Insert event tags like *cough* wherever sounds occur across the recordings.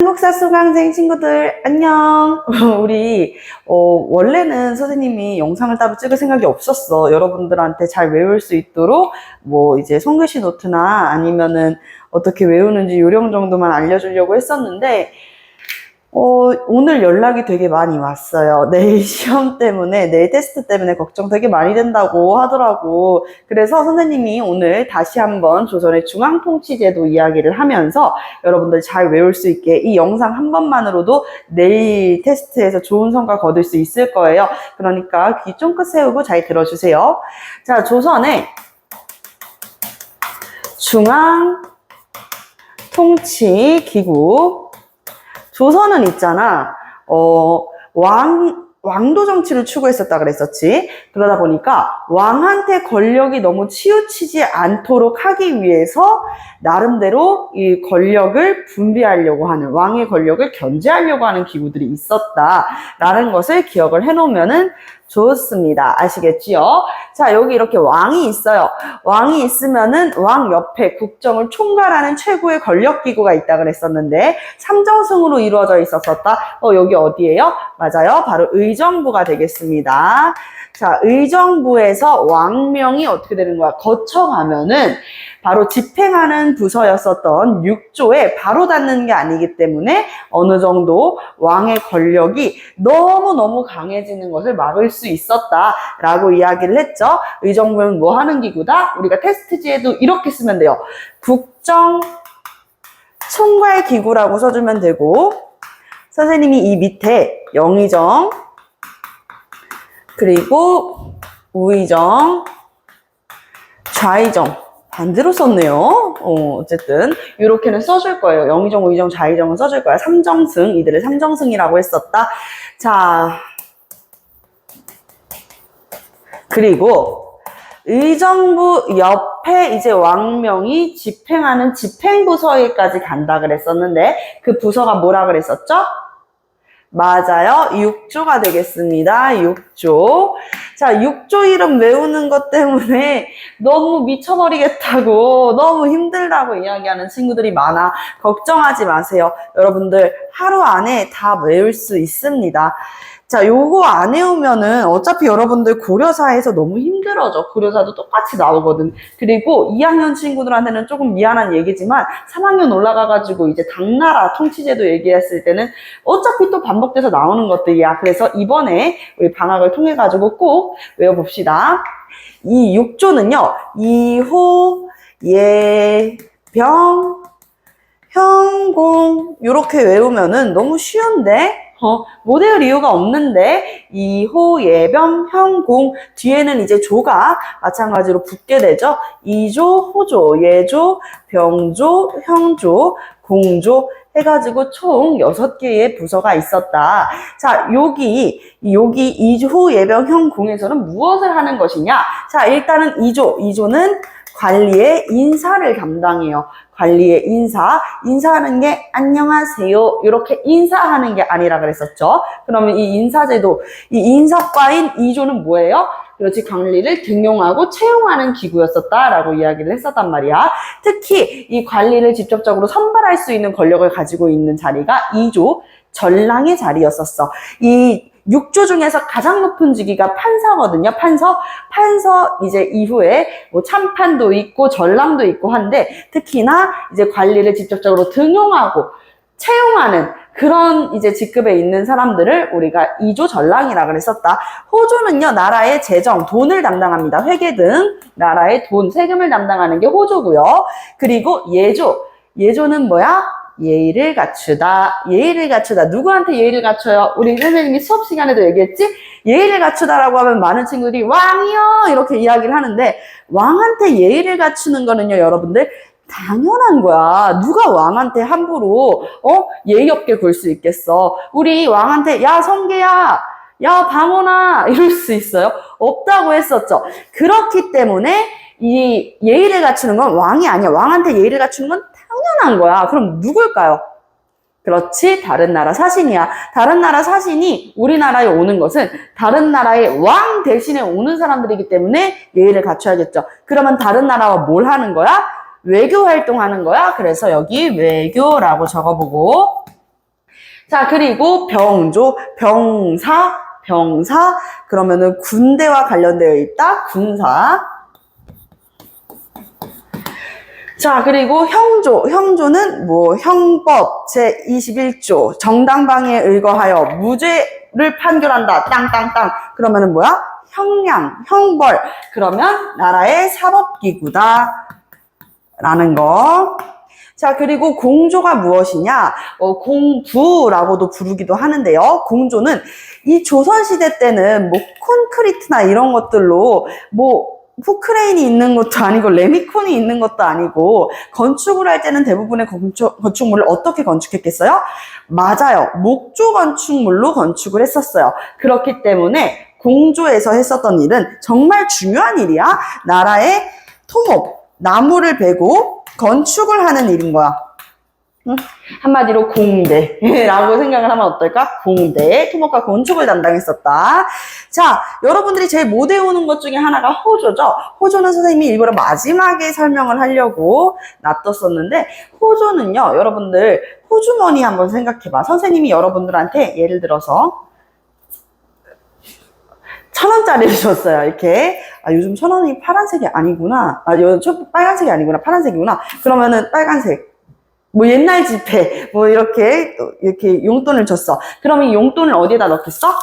한국사 수강생 친구들 안녕. *laughs* 우리 어, 원래는 선생님이 영상을 따로 찍을 생각이 없었어. 여러분들한테 잘 외울 수 있도록 뭐 이제 손글씨 노트나 아니면은 어떻게 외우는지 요령 정도만 알려주려고 했었는데 어, 오늘 연락이 되게 많이 왔어요. *laughs* 내일 시험 때문에, 내일 테스트 때문에 걱정 되게 많이 된다고 하더라고. 그래서 선생님이 오늘 다시 한번 조선의 중앙통치제도 이야기를 하면서 여러분들 잘 외울 수 있게 이 영상 한 번만으로도 내일 테스트에서 좋은 성과 거둘 수 있을 거예요. 그러니까 귀 쫑긋 세우고 잘 들어주세요. 자, 조선의 중앙통치기구 조선은 있잖아, 어, 왕, 왕도 정치를 추구했었다 그랬었지. 그러다 보니까 왕한테 권력이 너무 치우치지 않도록 하기 위해서 나름대로 이 권력을 분배하려고 하는, 왕의 권력을 견제하려고 하는 기구들이 있었다라는 것을 기억을 해놓으면은 좋습니다. 아시겠지요? 자, 여기 이렇게 왕이 있어요. 왕이 있으면은 왕 옆에 국정을 총괄하는 최고의 권력기구가 있다 그랬었는데, 삼정승으로 이루어져 있었었다. 어, 여기 어디예요? 맞아요. 바로 의정부가 되겠습니다. 자, 의정부에서 왕명이 어떻게 되는 거야? 거쳐가면은 바로 집행하는 부서였었던 6조에 바로 닿는 게 아니기 때문에 어느 정도 왕의 권력이 너무너무 강해지는 것을 막을 수 있었다라고 이야기를 했죠. 의정부는 뭐 하는 기구다? 우리가 테스트지에도 이렇게 쓰면 돼요. 국정 총괄 기구라고 써주면 되고 선생님이 이 밑에 영의정 그리고 우의정 좌의정 반대로 썼네요. 어, 어쨌든 이렇게는 써줄 거예요. 영의정, 우의정, 좌의정은 써줄 거야. 삼정승 이들을 삼정승이라고 했었다. 자 그리고 의정부 옆에 이제 왕명이 집행하는 집행부서에까지 간다 그랬었는데 그 부서가 뭐라 그랬었죠? 맞아요. 6조가 되겠습니다. 6조. 자, 6조 이름 외우는 것 때문에 *laughs* 너무 미쳐버리겠다고, 너무 힘들다고 이야기하는 친구들이 많아. 걱정하지 마세요. 여러분들 하루 안에 다 외울 수 있습니다. 자, 요거 안 외우면은 어차피 여러분들 고려사에서 너무 힘들어져. 고려사도 똑같이 나오거든. 그리고 2학년 친구들한테는 조금 미안한 얘기지만 3학년 올라가가지고 이제 당나라 통치제도 얘기했을 때는 어차피 또 반복돼서 나오는 것들이야. 그래서 이번에 우리 방학을 통해가지고 꼭 외워봅시다. 이 6조는요, 이호, 예, 병, 현공, 요렇게 외우면은 너무 쉬운데? 어, 못 외울 이유가 없는데, 이호, 예병, 현공, 뒤에는 이제 조가 마찬가지로 붙게 되죠. 이조, 호조, 예조, 병조, 형조, 공조, 해가지고 총 여섯 개의 부서가 있었다. 자, 여기, 여기 이조, 예병, 현공에서는 무엇을 하는 것이냐? 자, 일단은 이조, 이조는 관리의 인사를 담당해요. 관리의 인사. 인사하는 게 안녕하세요. 이렇게 인사하는 게 아니라 그랬었죠. 그러면 이 인사제도, 이 인사과인 2조는 뭐예요? 그렇지, 관리를 등용하고 채용하는 기구였었다라고 이야기를 했었단 말이야. 특히 이 관리를 직접적으로 선발할 수 있는 권력을 가지고 있는 자리가 2조 전랑의 자리였었어. 이 6조 중에서 가장 높은 직위가 판사거든요. 판서. 판서 이제 이후에 뭐 참판도 있고 전람도 있고 한데 특히나 이제 관리를 직접적으로 등용하고 채용하는 그런 이제 직급에 있는 사람들을 우리가 2조 전랑이라 그랬었다. 호조는요, 나라의 재정, 돈을 담당합니다. 회계 등 나라의 돈, 세금을 담당하는 게 호조고요. 그리고 예조. 예조는 뭐야? 예의를 갖추다. 예의를 갖추다. 누구한테 예의를 갖춰요? 우리 선생님이 수업 시간에도 얘기했지? 예의를 갖추다라고 하면 많은 친구들이 왕이요! 이렇게 이야기를 하는데, 왕한테 예의를 갖추는 거는요, 여러분들, 당연한 거야. 누가 왕한테 함부로, 어? 예의 없게 굴 수 있겠어. 우리 왕한테, 야, 성계야! 야, 방원아! 이럴 수 있어요? 없다고 했었죠. 그렇기 때문에, 이 예의를 갖추는 건 왕이 아니야. 왕한테 예의를 갖추는 건 당연한 거야. 그럼 누굴까요? 그렇지, 다른 나라 사신이야. 다른 나라 사신이 우리나라에 오는 것은 다른 나라의 왕 대신에 오는 사람들이기 때문에 예의를 갖춰야겠죠. 그러면 다른 나라와 뭘 하는 거야? 외교 활동하는 거야. 그래서 여기 외교라고 적어보고 자, 그리고 병조, 병사, 병사, 그러면은 군대와 관련되어 있다, 군사. 자, 그리고 형조, 형조는 뭐, 형법 제21조, 정당방위에 의거하여 무죄를 판결한다, 땅땅땅. 그러면은 뭐야? 형량, 형벌. 그러면 나라의 사법기구다. 라는 거. 자, 그리고 공조가 무엇이냐? 어, 공부라고도 부르기도 하는데요. 공조는 이 조선시대 때는 뭐 콘크리트나 이런 것들로 뭐 포크레인이 있는 것도 *laughs* 아니고 레미콘이 있는 것도 아니고 건축을 할 때는 대부분의 건축, 건축 물을 어떻게 건축했겠어요? 맞아요. 목조 건축물로 건축을 했었어요. 그렇기 때문에 공조에서 했었던 일은 정말 중요한 일이야. 나라의 토목, 나무를 베고 건축을 하는 일인 거야. 응? 한마디로 공대라고 *laughs* 생각을 하면 어떨까? 공대, 토목과 건축을 담당했었다. 자, 여러분들이 제일 못 외우는 것 중에 하나가 호조죠. 호조는 선생님이 일부러 마지막에 설명을 하려고 놔뒀었는데, 호조는요, 여러분들, 호주머니 한번 생각해봐. 선생님이 여러분들한테 예를 들어서, 천 원짜리를 *laughs* 줬어요. 이렇게. 아, 요즘 천 원이 파란색이 아니구나. 아, 요즘 빨간색이 아니구나. 파란색이구나. 그러면은 빨간색. 뭐 옛날 지폐, 뭐 이렇게, 이렇게 용돈을 줬어. 그러면 이 용돈을 어디에다 넣겠어?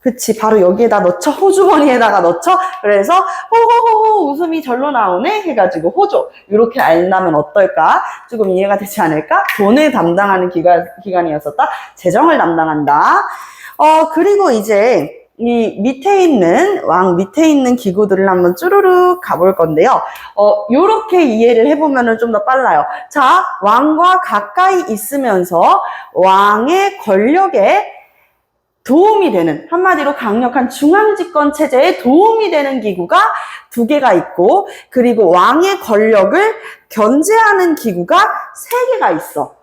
그치, 바로 여기에다 넣죠. 호주머니에다가 넣죠. 그래서, 호호호호 웃음이 절로 나오네? 해가지고, 호조. 이렇게 알면 어떨까? 조금 이해가 되지 않을까? 돈을 담당하는 기관, 기관이었었다. 재정을 담당한다. 어, 그리고 이제, 이 밑에 있는 왕 밑에 있는 기구들을 한번 쭈루룩 가볼 건데요. 어, 요렇게 이해를 해보면 좀더 빨라요. 자, 왕과 가까이 있으면서 왕의 권력에 도움이 되는 한마디로 강력한 중앙집권 체제에 도움이 되는 기구가 두 개가 있고 그리고 왕의 권력을 견제하는 기구가 세 개가 있어.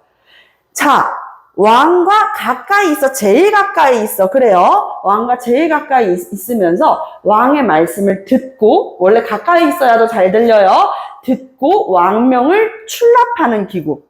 자, 왕과 가까이 있어, 제일 가까이 있어. 그래요. 왕과 제일 가까이 있, 있으면서 왕의 말씀을 듣고, 원래 가까이 있어야 더잘 들려요. 듣고 왕명을 출납하는 기구.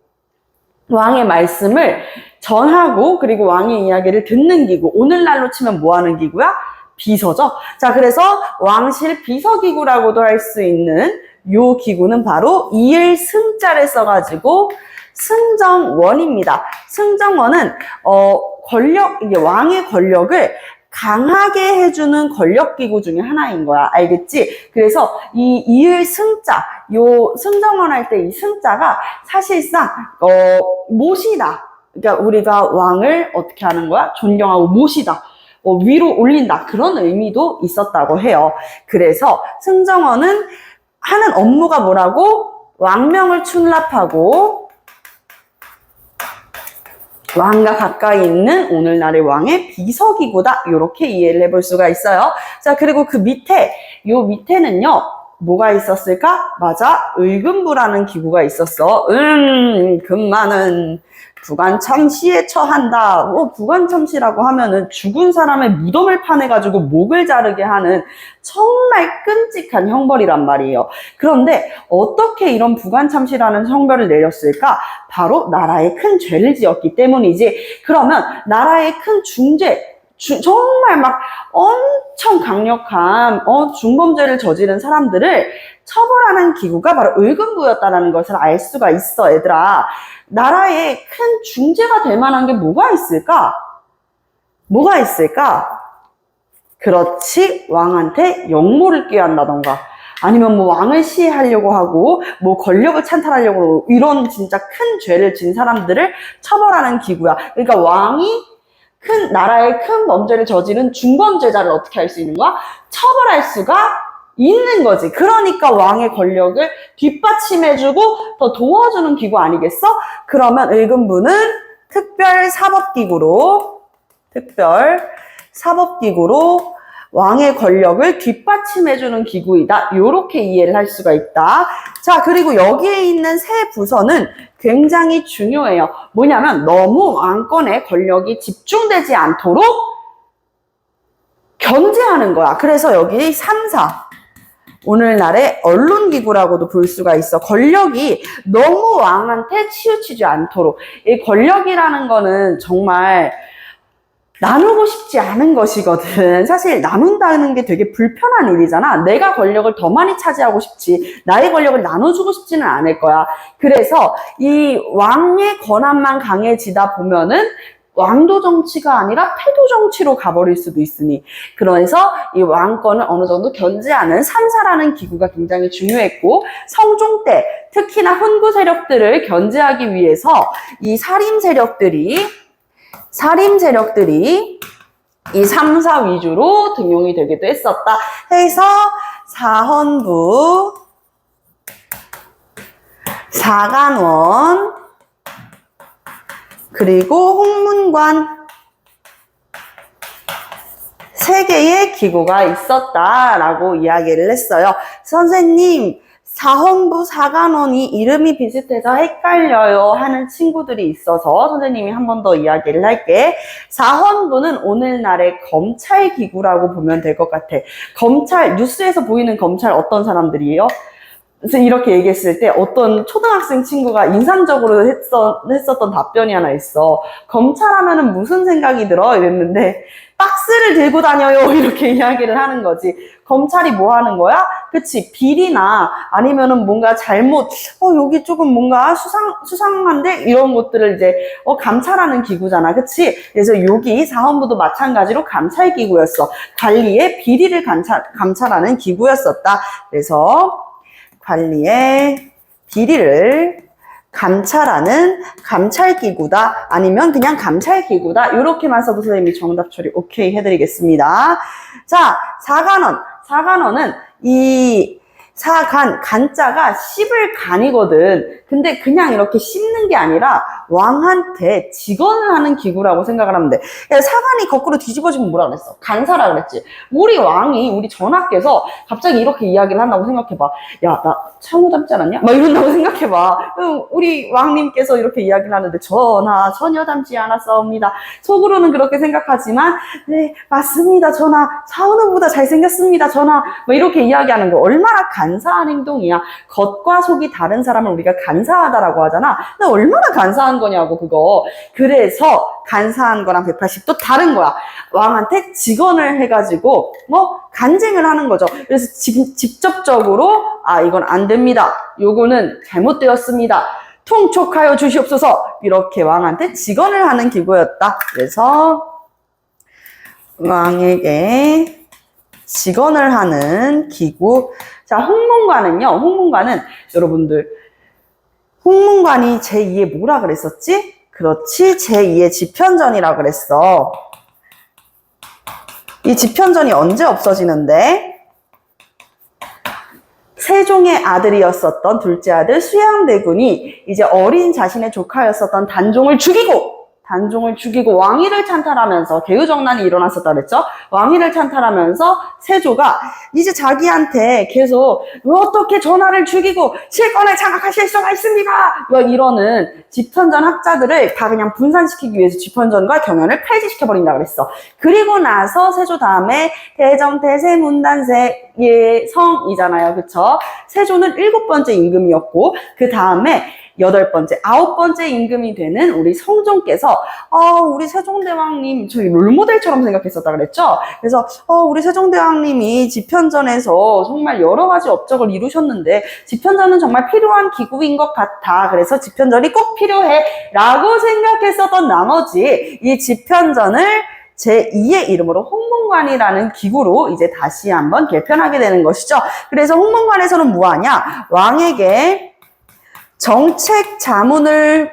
왕의 말씀을 전하고, 그리고 왕의 이야기를 듣는 기구. 오늘날로 치면 뭐 하는 기구야? 비서죠. 자, 그래서 왕실 비서기구라고도 할 수 있는 요 기구는 바로 이을 승자를 써가지고 승정원입니다. 승정원은 어 권력 이게 왕의 권력을 강하게 해주는 권력기구 중에 하나인 거야. 알겠지? 그래서 이 이을 승자, 요 승정원 할 때 이 승자가 사실상 어 모시다. 그러니까 우리가 왕을 어떻게 하는 거야? 존경하고 모시다. 어, 위로 올린다. 그런 의미도 있었다고 해요. 그래서 승정원은 하는 업무가 뭐라고? 왕명을 출납하고 왕과 가까이 있는 오늘날의 왕의 비서기구다. 이렇게 이해를 해볼 수가 있어요. 자, 그리고 그 밑에, 요 밑에는요, 뭐가 있었을까? 맞아, 의금부라는 기구가 있었어. 음, 금마는 부관참시에 처한다. 어, 부관참시라고 하면은 죽은 사람의 무덤을 파내가지고 목을 자르게 하는 정말 끔찍한 형벌이란 말이에요. 그런데 어떻게 이런 부관참시라는 형벌을 내렸을까? 바로 나라에 큰 죄를 지었기 때문이지. 그러면 나라의 큰 중죄, 주- 정말 막 엄청 강력한 어, 중범죄를 저지른 사람들을 처벌하는 기구가 바로 의금부였다는 것을 알 수가 있어, 얘들아. 나라에 큰 중재가 될 만한 게 뭐가 있을까? 뭐가 있을까? 그렇지, 왕한테 역모를 꾀한다던가. 아니면 뭐 왕을 시해하려고 하고, 뭐 권력을 찬탈하려고 이런 진짜 큰 죄를 진 사람들을 처벌하는 기구야. 그러니까 왕이 큰 나라의 큰 범죄를 저지른 중범죄자를 어떻게 할 수 있는 거야? 처벌할 수가 있는 거지. 그러니까 왕의 권력을 뒷받침해주고 더 도와주는 기구 아니겠어? 그러면 의금부는 특별 사법기구로 특별 사법기구로 왕의 권력을 뒷받침해주는 기구이다. 이렇게 이해를 할 수가 있다. 자, 그리고 여기에 있는 세 부서는 굉장히 중요해요. 뭐냐면 너무 왕권의 권력이 집중되지 않도록 견제하는 거야. 그래서 여기 3사. 오늘날의 언론기구라고도 볼 수가 있어. 권력이 너무 왕한테 치우치지 않도록. 이 권력이라는 거는 정말 나누고 싶지 않은 것이거든. 사실 나눈다는 게 되게 불편한 일이잖아. 내가 권력을 더 많이 차지하고 싶지. 나의 권력을 나눠주고 싶지는 않을 거야. 그래서 이 왕의 권한만 강해지다 보면은 왕도 정치가 아니라 패도 정치로 가버릴 수도 있으니 그래서 이 왕권을 어느 정도 견제하는 삼사라는 기구가 굉장히 중요했고 성종 때 특히나 훈구 세력들을 견제하기 위해서 이 사림 세력들이 사림 세력들이 이 삼사 위주로 등용이 되기도 했었다 해서 사헌부 사간원 그리고 홍문관 세 개의 기구가 있었다라고 이야기를 했어요. 선생님, 사헌부 사관원이 이름이 비슷해서 헷갈려요 하는 친구들이 있어서 선생님이 한 번 더 이야기를 할게. 사헌부는 오늘날의 검찰 기구라고 보면 될 것 같아. 검찰, 뉴스에서 보이는 검찰 어떤 사람들이에요? 그래서 이렇게 얘기했을 때 어떤 초등학생 친구가 인상적으로 했었, 했었던 답변이 하나 있어. 검찰하면은 무슨 생각이 들어? 이랬는데, 박스를 들고 다녀요. *laughs* 이렇게 이야기를 하는 거지. 검찰이 뭐 하는 거야? 그치. 비리나 아니면은 뭔가 잘못, 어, 여기 조금 뭔가 수상, 수상한데? 이런 것들을 이제, 어, 감찰하는 기구잖아. 그치. 그래서 여기 사헌부도 마찬가지로 감찰 기구였어. 관리의 비리를 감찰, 감찰하는 기구였었다. 그래서, 관리의 비리를 감찰하는 감찰기구다 아니면 그냥 감찰기구다. 이렇게만 써도 선생님이 정답 처리 오케이 해드리겠습니다. 자 사간원. 사간원은 이 사간 간자가 씹을 간이거든. 근데 그냥 이렇게 씹는 게 아니라 왕한테 직언을 하는 기구라고 생각을 하면 돼. 야, 사간이 거꾸로 뒤집어지면 뭐라 그랬어? 간사라 그랬지. 우리 왕이 우리 전하께서 갑자기 이렇게 이야기를 한다고 생각해봐. 야 나 창호 닮지 않았냐? 막 이런다고 생각해봐. 응, 우리 왕님께서 이렇게 이야기를 하는데 전하 전혀 닮지 않았사옵니다. 속으로는 그렇게 생각하지만 네 맞습니다 전하. 차은우보다 잘생겼습니다 전하. 뭐 이렇게 이야기하는 거 얼마나 간사한 행동이야. 겉과 속이 다른 사람을 우리가 간사하다라고 하잖아. 근데 얼마나 간사한 거냐고 그거. 그래서 간사한 거랑 180도 다른 거야. 왕한테 직언을 해가지고 뭐 간쟁을 하는 거죠. 그래서 직, 직접적으로 아 이건 안 됩니다. 요거는 잘못되었습니다. 통촉하여 주시옵소서. 이렇게 왕한테 직언을 하는 기구였다. 그래서 왕에게 직언을 하는 기구. 자 홍문관은요. 홍문관은 여러분들 홍문관이 제2의 뭐라 그랬었지? 그렇지 제2의 지편전이라 그랬어 이 지편전이 언제 없어지는데? 세종의 아들이었었던 둘째 아들 수양대군이 이제 어린 자신의 조카였었던 단종을 죽이고 단종을 죽이고 왕위를 찬탈하면서 개우정난이 일어났었다 그랬죠? 왕위를 찬탈하면서 세조가 이제 자기한테 계속 어떻게 전하를 죽이고 실권을 장악하실 수가 있습니까? 뭐 이러는 집현전 학자들을 다 그냥 분산시키기 위해서 집현전과 경연을 폐지시켜버린다 그랬어. 그리고 나서 세조 다음에 대정, 대세, 문단세, 예, 성이잖아요. 그쵸? 세조는 일곱 번째 임금이었고 그 다음에 여덟 번째, 아홉 번째 임금이 되는 우리 성종께서 어, 우리 세종대왕님 저희 롤모델처럼 생각했었다 그랬죠? 그래서 어, 우리 세종대왕님이 집현전에서 정말 여러 가지 업적을 이루셨는데 집현전은 정말 필요한 기구인 것 같아. 그래서 집현전이 꼭 필요해 라고 생각했었던 나머지 이 집현전을 제2의 이름으로 홍문관이라는 기구로 이제 다시 한번 개편하게 되는 것이죠. 그래서 홍문관에서는 뭐하냐? 왕에게 정책 자문을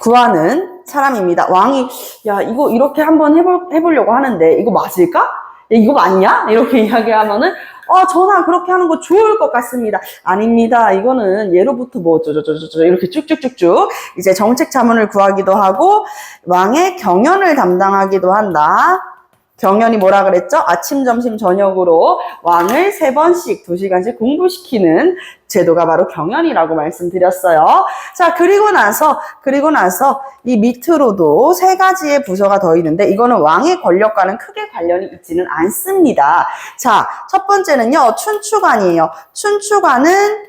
구하는 사람입니다. 왕이 야 이거 이렇게 한번 해볼, 해보려고 하는데 이거 맞을까? 야, 이거 맞냐? 이렇게 *laughs* 이야기하면은 어 전하 그렇게 하는 거 좋을 것 같습니다. 아닙니다. 이거는 예로부터 뭐 저저저저 이렇게 쭉쭉쭉쭉 이제 정책 자문을 구하기도 하고 왕의 경연을 담당하기도 한다. 경연이 뭐라 그랬죠? 아침, 점심, 저녁으로 왕을 세 번씩, 두 시간씩 공부시키는 제도가 바로 경연이라고 말씀드렸어요. 자, 그리고 나서, 그리고 나서 이 밑으로도 세 가지의 부서가 더 있는데 이거는 왕의 권력과는 크게 관련이 있지는 않습니다. 자, 첫 번째는요, 춘추관이에요. 춘추관은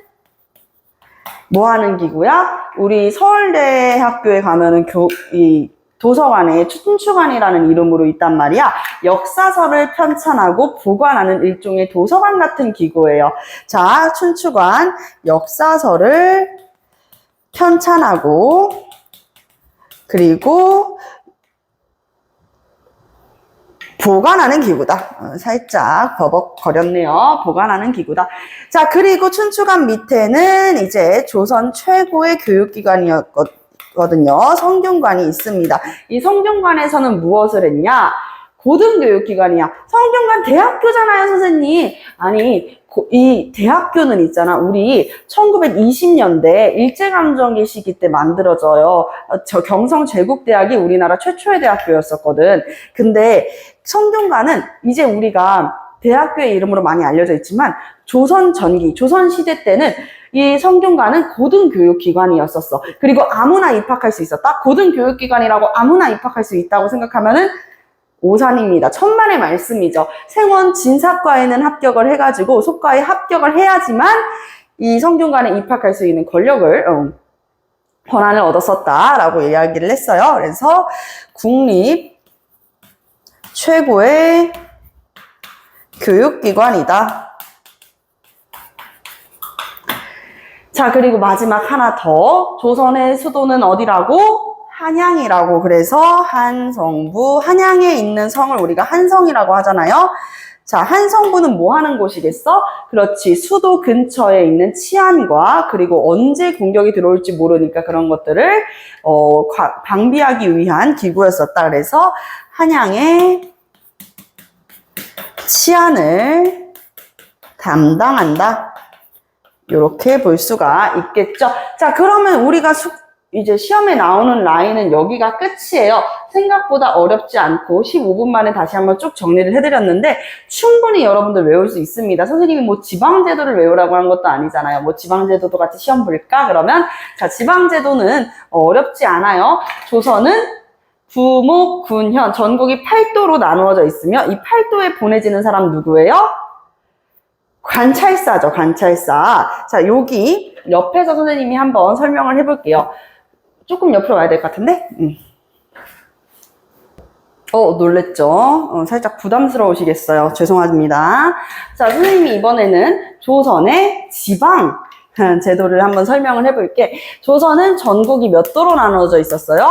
뭐 하는 기구야? 우리 서울대 학교에 가면은 교, 이 도서관에 춘추관이라는 이름으로 있단 말이야. 역사서를 편찬하고 보관하는 일종의 도서관 같은 기구예요. 자, 춘추관 역사서를 편찬하고 그리고 보관하는 기구다. 어, 살짝 버벅거렸네요. 보관하는 기구다. 자, 그리고 춘추관 밑에는 이제 조선 최고의 교육기관이었거든 요. 성균관이 있습니다. 이 성균관에서는 무엇을 했냐? 고등교육기관이야. 성균관 대학교잖아요, 선생님. 아니, 고- 이 대학교는 있잖아. 우리 1920년대 일제감정기 시기 때 만들어져요. 어, 저 경성 제국대학이 우리나라 최초의 대학교였었거든. 근데 성균관은 이제 우리가 대학교의 이름으로 많이 알려져 있지만 조선 전기, 조선 시대 때는 이 성균관은 고등교육기관이었었어. 그리고 아무나 입학할 수 있었다. 고등교육기관이라고 아무나 입학할 수 있다고 생각하면은 오산입니다. 천만의 말씀이죠. 생원 진사과에는 합격을 해가지고 속과에 합격을 해야지만 이 성균관에 입학할 수 있는 권력을 어, 권한을 얻었었다라고 이야기를 했어요. 그래서 국립 최고의 교육기관이다. 자, 그리고 마지막 하나 더. 조선의 수도는 어디라고? 한양이라고. 그래서 한성부, 한양에 있는 성을 우리가 한성이라고 하잖아요. 자, 한성부는 뭐 하는 곳이겠어? 그렇지. 수도 근처에 있는 치안과 그리고 언제 공격이 들어올지 모르니까 그런 것들을 어, 과- 방비하기 위한 기구였었다. 그래서 한양의 치안을 담당한다. 이렇게 볼 수가 있겠죠. 자, 그러면 우리가 수- 이제 시험에 나오는 라인은 여기가 끝이에요. 생각보다 어렵지 않고 15분 만에 다시 한번 쭉 정리를 해드렸는데 충분히 여러분들 외울 수 있습니다. 선생님이 뭐 지방제도를 외우라고 한 것도 아니잖아요. 뭐 지방제도도 같이 시험 볼까? 그러면 자, 지방제도는 어렵지 않아요. 조선은 부목, 군현, 전국이 8도로 나누어져 있으며 이 8도에 보내지는 사람 누구예요? 관찰사죠, 관찰사. 자, 여기 옆에서 선생님이 한번 설명을 해볼게요. 조금 옆으로 와야 될 것 같은데? 음. 어, 놀랬죠? 어, 살짝 부담스러우시겠어요. 죄송합니다. 자, 선생님이 이번에는 조선의 지방 제도를 한번 설명을 해볼게. 조선은 전국이 몇 도로 나누어져 있었어요?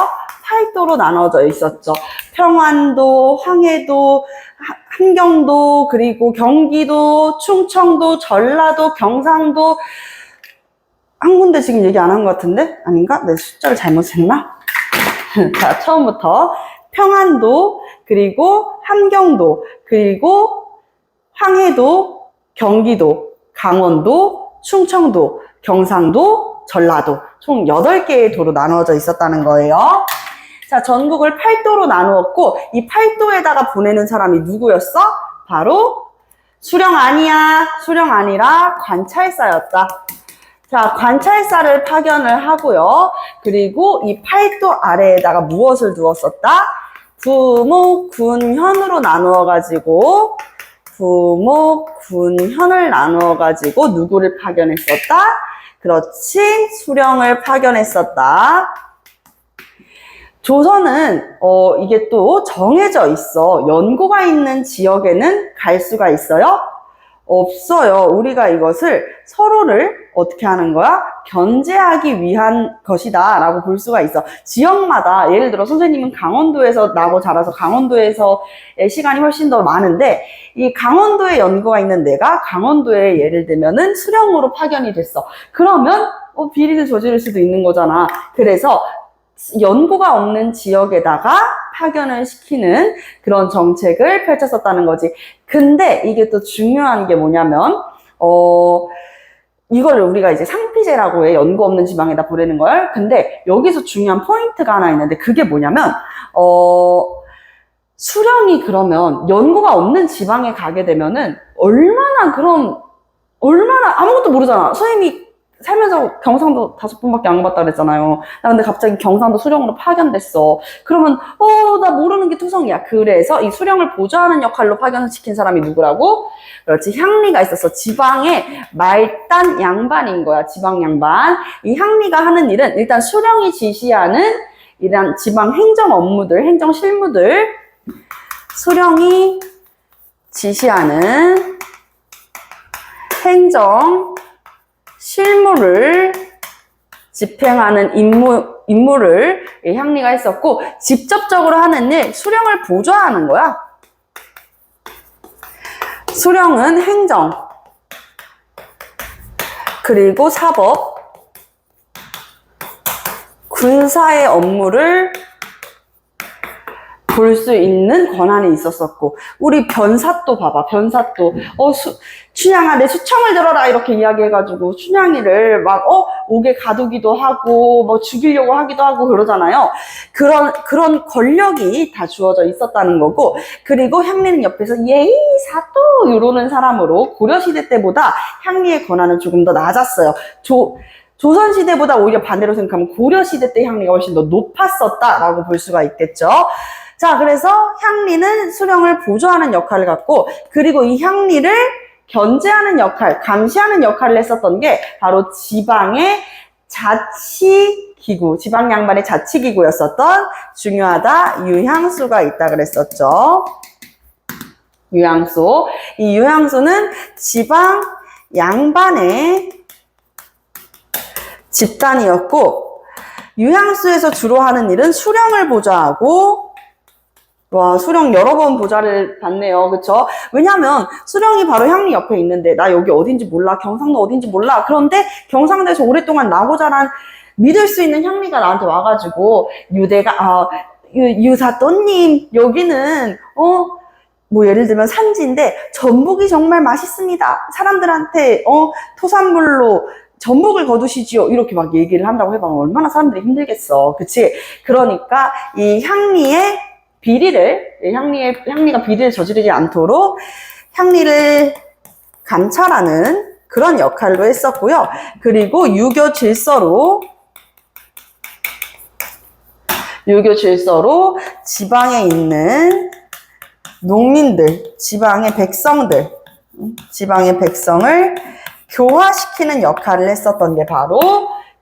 8도로 나눠져 있었죠. 평안도, 황해도, 하- 함경도, 그리고 경기도, 충청도, 전라도, 경상도, 한 군데 지금 얘기 안 한 것 같은데? 아닌가? 내 숫자를 잘못했나? *laughs* 자, 처음부터 평안도, 그리고 함경도, 그리고 황해도, 경기도, 강원도, 충청도, 경상도, 전라도 총 8개의 도로 나누어져 있었다는 거예요. 자, 전국을 8도로 나누었고 이 8도에다가 보내는 사람이 누구였어? 바로 수령 아니야. 수령 아니라 관찰사였다. 자, 관찰사를 파견을 하고요. 그리고 이 8도 아래에다가 무엇을 두었었다? 부목, 군, 현으로 나누어 가지고 부목, 군, 현을 나누어 가지고 누구를 파견했었다? 그렇지, 수령을 파견했었다. 조선은 어 이게 또 정해져 있어. 연고가 있는 지역에는 갈 수가 있어요? 없어요. 우리가 이것을 서로를 어떻게 하는 거야? 견제하기 위한 것이다 라고 볼 수가 있어. 지역마다 예를 들어 선생님은 강원도에서 나고 자라서 강원도에서의 시간이 훨씬 더 많은데 이 강원도에 연고가 있는 내가 강원도에 예를 들면은 수령으로 파견이 됐어. 그러면 어, 비리를 저지를 수도 있는 거잖아. 그래서 연고가 없는 지역에다가 파견을 시키는 그런 정책을 펼쳤었다는 거지. 근데 이게 또 중요한 게 뭐냐면, 어, 이걸 우리가 이제 상피제라고 해. 연고 없는 지방에다 보내는 걸. 근데 여기서 중요한 포인트가 하나 있는데 그게 뭐냐면, 어, 수령이 그러면 연고가 없는 지방에 가게 되면은 얼마나 그럼 얼마나 아무것도 모르잖아. 선생님이 살면서 경상도 다섯 번밖에 안 가봤다 그랬잖아요. 나 근데 갑자기 경상도 수령으로 파견됐어. 그러면 어 나 모르는 게 투성이야. 그래서 이 수령을 보좌하는 역할로 파견시킨 사람이 누구라고? 그렇지 향리가 있었어. 지방의 말단 양반인 거야. 지방 양반. 이 향리가 하는 일은 일단 수령이 지시하는 이런 지방 행정 업무들, 행정 실무들 수령이 지시하는 행정 실무를 집행하는 임무, 임무를 이 향리가 했었고, 직접적으로 하는 일, 수령을 보좌하는 거야. 수령은 행정, 그리고 사법, 군사의 업무를 볼 수 있는 권한이 있었었고 우리 변사또 봐봐 변사또. 어 수, 춘향아 내 수청을 들어라 이렇게 이야기해가지고 춘향이를 막 어 옥에 가두기도 하고 뭐 죽이려고 하기도 하고 그러잖아요. 그런 그런 권력이 다 주어져 있었다는 거고 그리고 향리는 옆에서 예의 사또 이러는 사람으로 고려 시대 때보다 향리의 권한은 조금 더 낮았어요. 조 조선시대보다 오히려 반대로 생각하면 고려시대 때 향리가 훨씬 더 높았었다라고 볼 수가 있겠죠. 자, 그래서 향리는 수령을 보조하는 역할을 갖고, 그리고 이 향리를 견제하는 역할, 감시하는 역할을 했었던 게 바로 지방의 자치기구, 지방 양반의 자치기구였었던 중요하다 유향수가 있다 그랬었죠. 유향수. 이 유향수는 지방 양반의 집단이었고 유향수에서 주로 하는 일은 수령을 보좌하고 와 수령 여러 번 보좌를 받네요. 그쵸? 왜냐면 수령이 바로 향리 옆에 있는데 나 여기 어딘지 몰라 경상도 어딘지 몰라. 그런데 경상도에서 오랫동안 나고 자란 믿을 수 있는 향리가 나한테 와가지고 유대가 아 유, 유사또님 여기는 어? 뭐 예를 들면 산지인데 전복이 정말 맛있습니다. 사람들한테 어? 토산물로 전복을 거두시지요. 이렇게 막 얘기를 한다고 해봐면 얼마나 사람들이 힘들겠어. 그치? 그러니까 이 향리의 비리를, 이 향리의, 향리가 비리를 저지르지 않도록 향리를 감찰하는 그런 역할로 했었고요. 그리고 유교 질서로, 유교 질서로 지방에 있는 농민들, 지방의 백성들, 음, 지방의 백성을 교화시키는 역할을 했었던 게 바로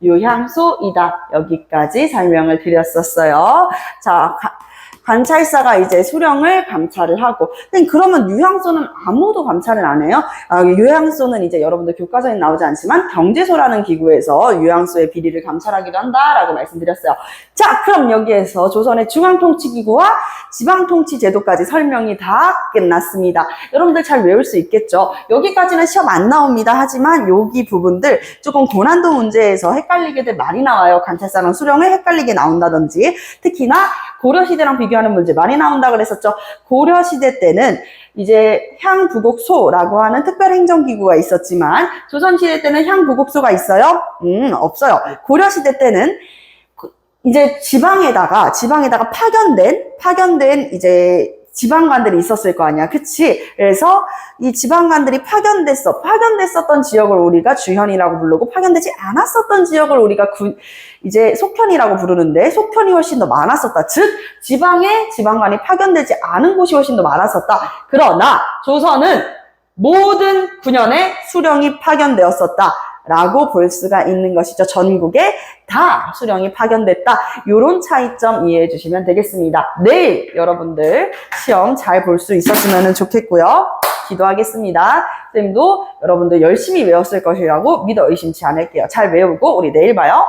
유향소이다. 여기까지 설명을 드렸었어요. 자, 가- 관찰사가 이제 수령을 감찰을 하고, 근데 그러면 유향소는 아무도 감찰을 안 해요? 아, 유향소는 이제 여러분들 교과서에 나오지 않지만 경제소라는 기구에서 유향소의 비리를 감찰하기도 한다라고 말씀드렸어요. 자, 그럼 여기에서 조선의 중앙통치기구와 지방통치제도까지 설명이 다 끝났습니다. 여러분들 잘 외울 수 있겠죠? 여기까지는 시험 안 나옵니다. 하지만 여기 부분들 조금 고난도 문제에서 헷갈리게들 많이 나와요. 관찰사랑 수령을 헷갈리게 나온다든지 특히나 고려시대랑 비교하는 문제 많이 나온다 그랬었죠. 고려시대 때는 이제 향부곡소라고 하는 특별행정기구가 있었지만 조선시대 때는 향부곡소가 있어요? 음, 없어요. 고려시대 때는 이제 지방에다가 지방에다가 파견된 파견된 이제 지방관들이 있었을 거 아니야, 그치? 그래서 이 지방관들이 파견됐어. 파견됐었던 지역을 우리가 주현이라고 부르고 파견되지 않았었던 지역을 우리가 구, 이제 속현이라고 부르는데 속현이 훨씬 더 많았었다. 즉 지방에 지방관이 파견되지 않은 곳이 훨씬 더 많았었다. 그러나 조선은 모든 군현에 수령이 파견되었었다. 라고 볼 수가 있는 것이죠. 전국에 다 수령이 파견됐다. 이런 차이점 이해해 주시면 되겠습니다. 내일 여러분들 시험 잘 볼 수 있었으면 좋겠고요. 기도하겠습니다. 선생님도 여러분들 열심히 외웠을 것이라고 믿어 의심치 않을게요. 잘 외우고 우리 내일 봐요.